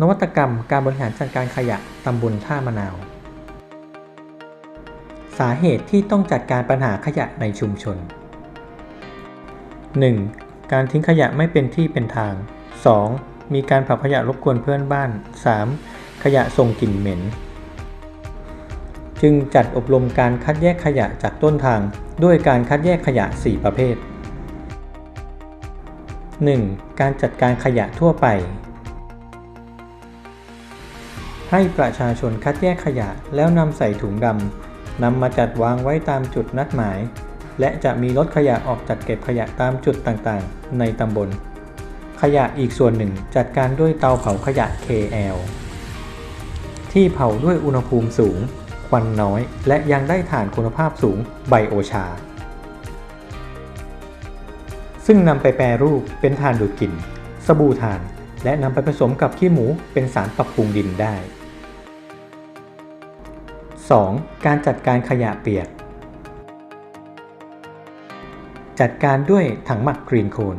นวัตกรรมการบริหารจัดการขยะตำบลท่ามะนาว สาเหตุที่ต้องจัดการปัญหาขยะในชุมชน 1. การทิ้งขยะไม่เป็นที่เป็นทาง 2. มีการเผาขยะรบกวนเพื่อนบ้าน 3. ขยะส่งกลิ่นเหม็น จึงจัดอบรมการคัดแยกขยะจากต้นทาง ด้วยการคัดแยกขยะ 4 ประเภท 1. การจัดการขยะทั่วไป ให้ประชาชนคัดแยกขยะแล้วนำใส่ถุงดำนำมาจัดวางไว้ตามจุดนัดหมาย และจะมีรถขยะออกจัดเก็บขยะตามจุดต่างๆ ในตำบล ขยะอีกส่วนหนึ่งจัดการด้วยเตาเผาขยะ KL ที่เผาด้วยอุณหภูมิสูง ควันน้อย และยังได้ถ่านคุณภาพสูงไบโอชา ซึ่งนำไปแปรรูปเป็นถ่านดูดกลิ่น สบู่ถ่าน และนำไปผสมกับขี้หมูเป็นสารปรับปรุงดินได้ 2. การจัดการขยะเปียก จัดการด้วยถังหมักกรีนโคน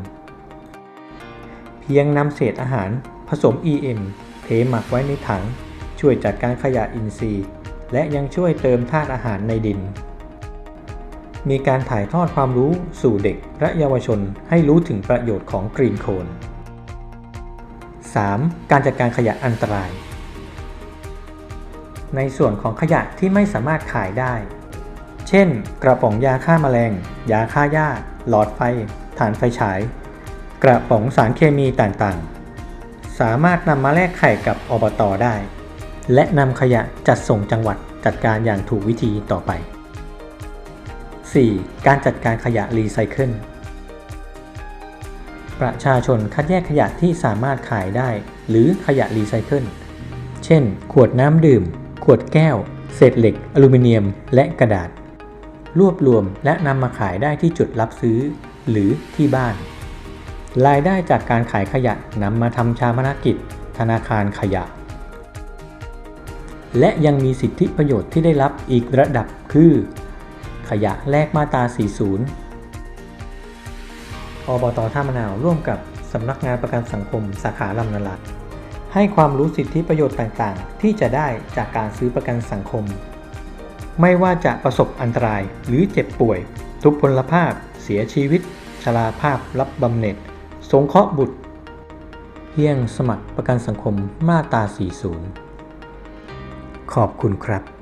เพียงนำเศษอาหารผสม EM เทหมักไว้ในถัง ช่วยจัดการขยะอินทรีย์ และยังช่วยเติมธาตุอาหารในดิน มีการถ่ายทอดความรู้สู่เด็กและเยาวชนให้รู้ถึงประโยชน์ของกรีนโคน 3. การจัดการขยะอันตราย ในส่วนของขยะที่ไม่สามารถขายได้ เช่น กระป๋องยาฆ่ามาแมลง ยาฆ่าหญ้า หลอดไฟถ่านไฟฉาย กระป๋องสารเคมีต่างๆ สามารถนำมาแลกไข่กับอบตได้ และนำขยะจัดส่งจังหวัดจัดการอย่างถูกวิธีต่อไป 4. การจัดการขยะรีไซเคิล ประชาชนคัดแยกขยะที่สามารถขายได้ หรือขยะรีไซเคิล เช่น ขวดน้ำดื่ม ขวดแก้ว เศษเหล็ก อลูมิเนียม และกระดาษ รวบรวมและนำมาขายได้ที่จุดรับซื้อ หรือที่บ้าน รายได้จากการขายขยะนำมาทำชาพนกิจ ธนาคารขยะ และยังมีสิทธิประโยชน์ที่ได้รับอีกระดับคือ ขยะแลกมาตรา40 อบตท่ามะนาวร่วมกับสำนักงานประกันสังคมสาขาลำนาลัดให้ความรู้สิทธิประโยชน์ต่างๆ ที่จะได้จากการซื้อประกันสังคม ไม่ว่าจะประสบอันตรายหรือเจ็บป่วย ทุพพลภาพ เสียชีวิต ชราภาพรับบำเหน็จ สงเคราะห์บุตร เพียงสมัครประกันสังคมมาตรา 40 ขอบคุณครับ